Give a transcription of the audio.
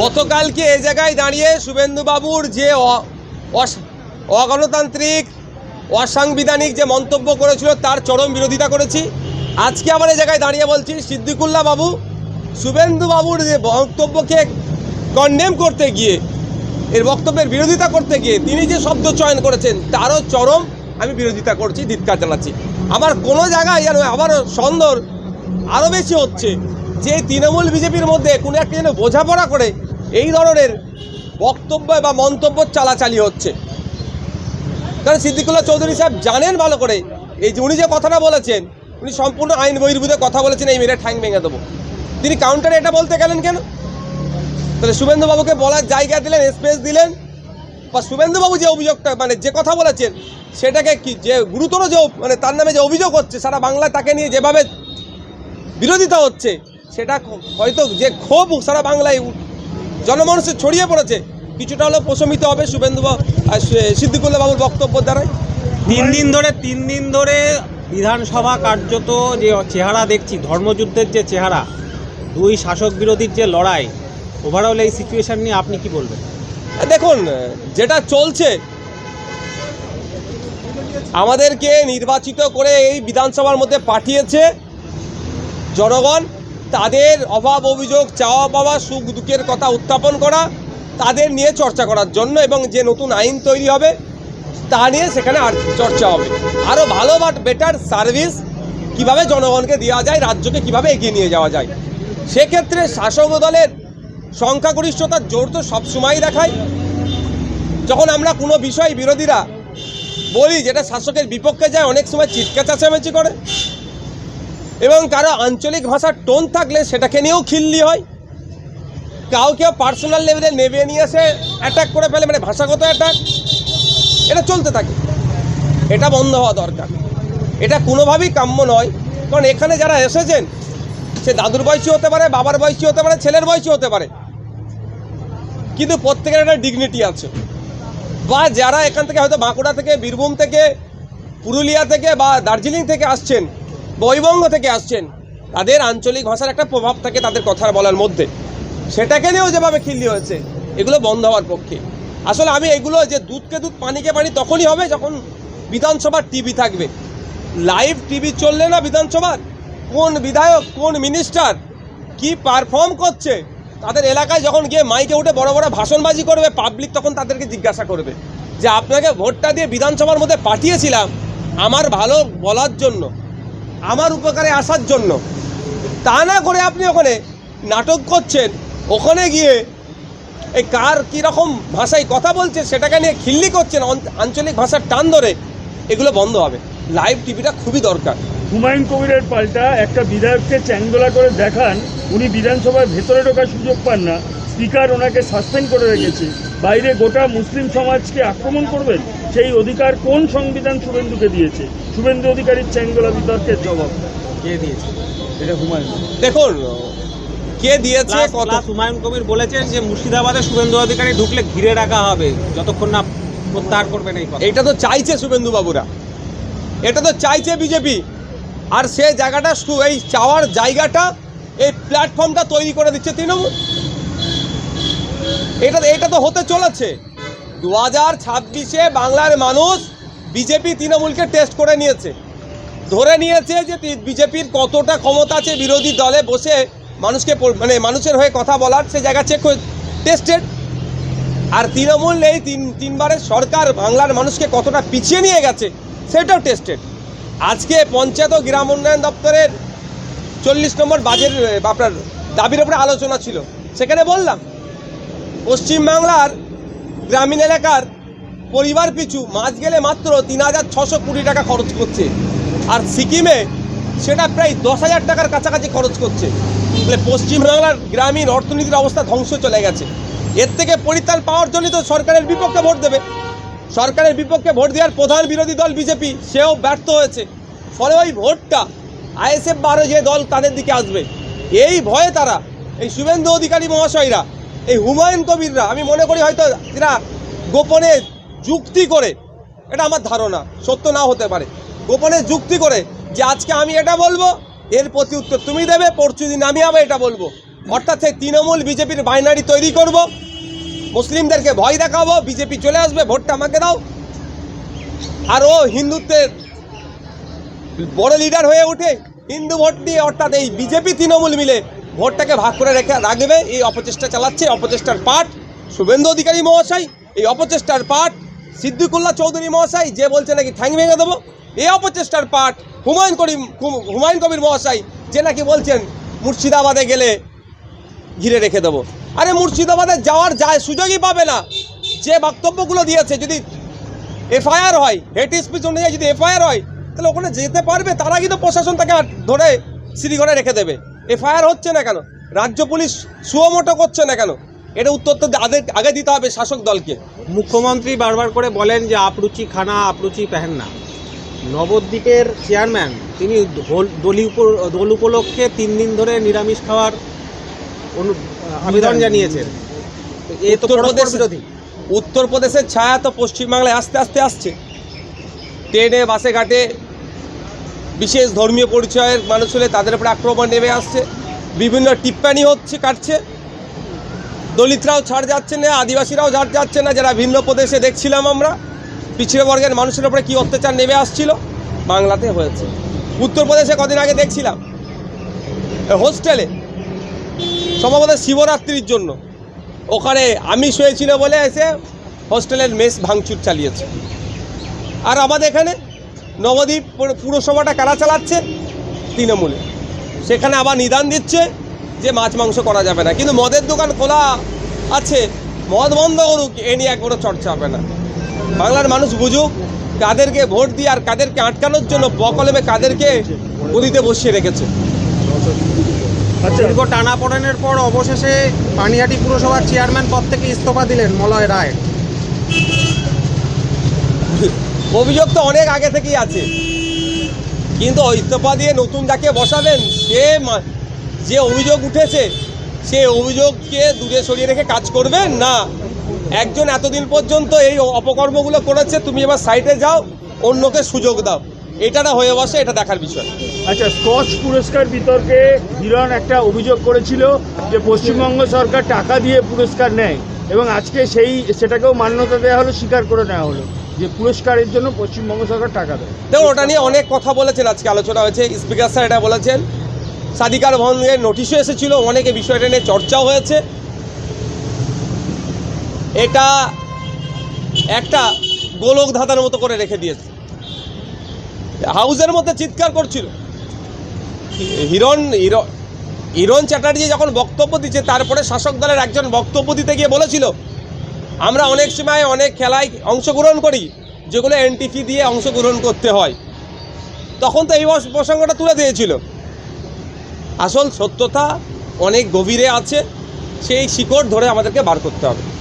গতকালকে এ জায়গায় দাঁড়িয়ে শুভেন্দুবাবুর যে অগণতান্ত্রিক, অসাংবিধানিক যে মন্তব্য করেছিল তার চরম বিরোধিতা করেছি। আজকে আবার এ জায়গায় দাঁড়িয়ে বলছি সিদ্দিকুল্লাহ বাবু শুভেন্দুবাবুর যে বক্তব্যকে কন্ডেম করতে গিয়ে, এর বক্তব্যের বিরোধিতা করতে গিয়ে তিনি যে শব্দ চয়ন করেছেন, তারও চরম আমি বিরোধিতা করছি, ধিৎকার জানাচ্ছি। আবার কোনো জায়গায় যেন আবারও সন্দর আরও বেশি হচ্ছে, যে তৃণমূল বিজেপির মধ্যে কোনো একটা যেন বোঝাপড়া করে এই ধরনের বক্তব্য বা মন্তব্য চালাচালি হচ্ছে। কারণ সিদ্দিকুল্লাহ চৌধুরী সাহেব জানেন ভালো করে, এই যে উনি যে কথাটা বলেছেন, উনি সম্পূর্ণ আইন বহির্ভূত কথা বলেছেন, এই মেরে ঠ্যাং ভেঙে দেবো। তিনি কাউন্টারে এটা বলতে গেলেন কেন? তাহলে শুভেন্দুবাবুকে বলার জায়গা দিলেন স্পেস দিলেন, বা শুভেন্দুবাবু যে অভিযোগটা মানে যে কথা বলেছেন, সেটাকে কি, যে গুরুতর যে মানে তার নামে যে অভিযোগ হচ্ছে, সারা বাংলায় তাকে নিয়ে যেভাবে বিরোধিতা হচ্ছে, সেটা হয়তো যে ক্ষোভ সারা বাংলায় জনমানুষে ছড়িয়ে পড়েছে। কিছুটা হলেও প্রশমিত হবে শুভেন্দু বা- আর সে- সিদ্দিকুল্লাহ বাবুর বক্তব্য দ্বারাই। তিন দিন ধরে তিন দিন ধরে বিধানসভা কার্যত যে চেহারা দেখছি ধর্মযুদ্ধের যে চেহারা দুই শাসক বিরোধীর যে লড়াই ওভারঅল এই সিচুয়েশন নিয়ে আপনি কি বলবেন? দেখুন যেটা চলছে আমাদেরকে নির্বাচিত করে এই বিধানসভার মধ্যে পাঠিয়েছে জনগণ। তাদের অভাব, অভিযোগ, চাওয়া পাওয়া, সুখ দুঃখের কথা উত্থাপন করা, তাদের নিয়ে চর্চা করার জন্য এবং যে নতুন আইন তৈরি হবে, তা নিয়ে সেখানে আর চর্চা হবে। আরও ভালো বাট বেটার সার্ভিস কীভাবে জনগণকে দেওয়া যায়, রাজ্যকে কীভাবে এগিয়ে নিয়ে যাওয়া যায়। সেক্ষেত্রে শাসক দলের সংখ্যাগরিষ্ঠতার জোর তো সবসময়ই দেখায়। যখন আমরা কোনো বিষয় বিরোধীরা বলি যেটা শাসকের বিপক্ষে যায়, অনেক সময় চিৎকা চেঁচামেচি করে। এবং কারও আঞ্চলিক ভাষার টোন থাকলে সেটাকে নিয়েও খিল্লি হয়। কাউ কেউ পার্সোনাল লেভেলে নেবে নিয়ে এসে অ্যাটাক করে ফেলে মানে ভাষাগত অ্যাটাক এটা চলতে থাকে। এটা বন্ধ হওয়া দরকার। এটা কোনোভাবেই কাম্য নয়। কারণ এখানে যারা এসেছেন, সে দাদুর বয়সী হতে পারে, বাবার বয়সী হতে পারে, ছেলের বয়সী হতে পারে। কিন্তু প্রত্যেকের একটা ডিগনিটি আছে। বা যারা এখান থেকে হয়তো বাঁকুড়া থেকে, বীরভূম থেকে, পুরুলিয়া থেকে বা দার্জিলিং থেকে আসছেন বৈবঙ্গ থেকে আসছেন, তাদের আঞ্চলিক ভাষার একটা প্রভাব থাকে তাদের কথা বলার মধ্যে। সেটাকে নিয়েও যেভাবে খিল্লি হয়েছে, এগুলো বন্ধ হওয়ার পক্ষে। আসলে আমি এগুলো যে দুধকে দুধ পানিকে পানি তখনই হবে যখন বিধানসভার টিভি থাকবে। লাইভ টিভি চললে না বিধানসভার? কোন বিধায়ক, কোন মিনিস্টার কি পারফর্ম করছে? তাদের এলাকায় যখন গিয়ে মাইকে উঠে বড় বড় ভাষণবাজি করবে পাবলিক তখন তাদেরকে জিজ্ঞাসা করবে যে, আপনাকে ভোটটা দিয়ে বিধানসভার মধ্যে পাঠিয়েছিলাম, আমার ভালো বলার জন্য। আমার উপকারে আসার জন্য। তা না করে আপনি ওখানে নাটক করছেন, ওখানে গিয়ে এই কার কীরকম ভাষায় কথা বলছে সেটাকে নিয়ে খিল্লি করছেন আঞ্চলিক ভাষার টান ধরে, এগুলো বন্ধ হবে। লাইভ টিভিটা খুবই দরকার। হুমায়ুন কবিরের পাল্টা একটা বিধায়ককে চ্যাংদোলা করে দেখান, উনি বিধানসভার ভেতরে ঢোকার সুযোগ পান না। স্পিকার ওনাকে সাসপেন্ড করে রেখেছে। বাইরে গোটা মুসলিম সমাজকে আক্রমণ করবেন? সেই অধিকার কোন সংবিধান শুভেন্দুকে দিয়েছে? শুভেন্দু অধিকারীর চ্যাংদোলা বিতর্কের জবাব। কে দিয়েছে? এটা হুমায়ুন দেখুন কে দিয়েছে কত হুমায়ুন কবির বলেছেন যে মুর্শিদাবাদে শুভেন্দু অধিকারী ঢুকলে ঘিরে রাখা হবে যতক্ষণ না প্রত্যাহার করবেন এই এটা তো চাইছে শুভেন্দু বাবুরা। এটা তো চাইছে বিজেপি। আর সে জায়গাটা শু- এই চাওয়ার জায়গাটা এই প্ল্যাটফর্মটা তৈরি করে দিচ্ছে তৃণমূল। এটা এটা তো হতে চলেছে। দু হাজার ছাব্বিশে বাংলার মানুষ বিজেপি তৃণমূলকে টেস্ট করে নিয়েছে। ধরে নিয়েছে যে বিজেপির কতটা ক্ষমতা আছে বিরোধী দলে বসে মানুষকে মানে মানুষের হয়ে কথা বলার, সে জায়গা চেক টেস্টেড আর তৃণমূল এই তিন তিনবারের সরকার বাংলার মানুষকে কতটা পিছিয়ে নিয়ে গেছে, সেটাও টেস্টেড আজকে পঞ্চায়েত ও গ্রাম উন্নয়ন দপ্তরের চল্লিশ নম্বর বাজেট আপনার দাবির উপরে আলোচনা ছিল। সেখানে বললাম, পশ্চিমবাংলার গ্রামীণ এলাকার পরিবার পিছু মাছ গেলে মাত্র তিন হাজার ছশো কোটি টাকা খরচ করছে। আর সিকিমে সেটা প্রায় দশ হাজার টাকার কাছাকাছি খরচ করছে। মানে পশ্চিমবাংলার গ্রামীণ অর্থনীতির অবস্থা ধ্বংস চলে গেছে। এর থেকে পরিত্রাণ পাওয়ার জন্যই তো সরকারের বিপক্ষে ভোট দেবে। সরকারের বিপক্ষে ভোট দেওয়ার প্রধান বিরোধী দল বিজেপি, সেও ব্যর্থ হয়েছে। ফলে ওই ভোটটা আইএসএফ বারো যে দল তাদের দিকে আসবে। এই ভয়ে তারা এই শুভেন্দু অধিকারী মহাশয়রা এই হুমায়ুন কবিররা, আমি মনে করি হয়তো এরা গোপনে যুক্তি করে, এটা আমার ধারণা, সত্য না হতে পারে। গোপনে যুক্তি করে যে আজকে আমি এটা বলব, এর প্রতি উত্তর তুমি দেবে, পরশু দিন আমি আবার এটা বলব। অর্থাৎ সেই তৃণমূল বিজেপির বাইনারি তৈরি করব, মুসলিমদেরকে ভয় দেখাবো, বিজেপি চলে আসবে, ভোটটা আমাকে দাও। আর ও হিন্দুত্বের বড় লিডার হয়ে ওঠে হিন্দু ভোট দিয়ে অর্থাৎ এই বিজেপি তৃণমূল মিলে ভোটটাকে ভাগ করে রেখে রাখবে, এই অপচেষ্টা চালাচ্ছে অপচেষ্টার পাঠ শুভেন্দু অধিকারী মহাশয়, এই অপচেষ্টার পাঠ সিদ্দিকুল্লাহ চৌধুরী মহাশয়, যে বলছে নাকি ঠ্যাং ভেঙে দেবো, এই অপচেষ্টার পাঠ হুমায়ুন করিম হুমায়ুন কবির মহাশয়, যে নাকি বলছেন মুর্শিদাবাদে গেলে ঘিরে রেখে দেবো। আরে মুর্শিদাবাদে যাওয়ার যায় সুযোগই পাবে না। যে বক্তব্যগুলো দিয়েছে, যদি এফআইআর হয়, হেড স্পিচ অনুযায়ী যদি এফআইআর হয়, তাহলে ওখানে যেতে পারবে, তারা কিন্তু প্রশাসন তাকে ধরে শ্রীঘরে রেখে দেবে। এফআইআর হচ্ছে না কেন? রাজ্য পুলিশ সুয়মোটো করছে না কেন? এটা উত্তর তো আগে আগে দিতে হবে শাসক দলকে। মুখ্যমন্ত্রী বারবার করে বলেন যে আপরুচি খানা আপরুচি পেহেন না। নবদ্বীপের চেয়ারম্যান তিনি দোল- দলি উপ- দোল উপলক্ষে তিন দিন ধরে নিরামিষ খাওয়ার অনু- আবেদন জানিয়েছেন। এ তো বিরোধী। উত্তরপ্রদেশের ছায়া তো পশ্চিমবাংলায় আস্তে আস্তে আসছে। ট্রেনে বাসে ঘাটে বিশেষ ধর্মীয় পরিচয়ের মানুষ হলে তাদের উপরে আক্রমণ নেমে আসছে। বিভিন্ন টিপ্পানি হচ্ছে, কাটছে। দলিতরাও ছাড় যাচ্ছে না, আদিবাসীরাও ছাড় যাচ্ছে না, যারা ভিন্ন প্রদেশে দেখছিলাম আমরা। পিছিয়ে বর্গের মানুষের উপরে কী অত্যাচার নেমে আসছিল? বাংলাতে হয়েছে। উত্তরপ্রদেশে কদিন আগে দেখছিলাম। হোস্টেলে, সম্ভবত শিবরাত্রির জন্য। ওখানে আমি শুয়েছিল বলে এসে হোস্টেলের মেস ভাঙচুর চালিয়েছে। আর আমাদের এখানে নবদ্বীপ পুরসভাটা কারা চালাচ্ছে? তৃণমূলে। সেখানে আবার নিদান দিচ্ছে যে মাছ মাংস করা যাবে না। কিন্তু মদের দোকান খোলা আছে। মদ বন্ধ করুক এ নিয়ে একবারও চর্চা হবে না। বাংলার মানুষ বুঝুক কাদেরকে ভোট দিয়ে আর কাদেরকে আটকানোর জন্য বকলমে কাদেরকে গদিতে বসিয়ে রেখেছে। আচ্ছা। দীর্ঘ টানাপোড়েনের পর অবশেষে পানিহাটি পুরসভার চেয়ারম্যান পদ থেকে ইস্তফা দিলেন মলয় রায়। অভিযোগ তো অনেক আগে থেকেই আছে। কিন্তু ইস্তফা দিয়ে নতুন যাকে বসাবেন, সে যে অভিযোগ উঠেছে, সে অভিযোগকে দূরে সরিয়ে রেখে কাজ করবেন না? একজন এতদিন পর্যন্ত এই অপকর্মগুলো করেছে, তুমি এবার সাইটে যাও, অন্যকে সুযোগ দাও। এটা না হয়ে বসে, এটা দেখার বিষয়। আচ্ছা স্কচ পুরস্কার বিতর্কে হিরণ একটা অভিযোগ করেছিল যে পশ্চিমবঙ্গ সরকার টাকা দিয়ে পুরস্কার নেয় এবং আজকে সেই, সেটাকেও মান্যতা দেওয়া হলো, স্বীকার করে নেওয়া হলো। যে পুরস্কারের জন্য পশ্চিমবঙ্গ সরকার টাকা দেয়। দেখুন, ওটা নিয়ে অনেক কথা বলেছেন, আজকে আলোচনা হয়েছে। স্পিকার স্যার এটা বলেছেন। সাদিকার ভঙ্গের নোটিশও এসেছিল, অনেকে বিষয়টা নিয়ে চর্চাও হয়েছে। এটা একটা গোলক ধাঁধার মতো করে রেখে দিয়েছে। হাউসের মধ্যে চিৎকার করছিল। হিরণ, হিরো- হিরণ চ্যাটার্জি যখন বক্তব্য দিচ্ছে, তারপরে শাসক দলের একজন বক্তব্য দিতে গিয়ে বলেছিল আমরা অনেক সময় অনেক খেলায় অংশগ্রহণ করি, যেগুলো এনটিফি দিয়ে অংশগ্রহণ করতে হয়। তখন তো এই প্রসঙ্গটা তুলে দিয়েছিল। আসল সত্যতা অনেক গভীরে আছে, সেই শিকড় ধরে আমাদেরকে বার করতে হবে।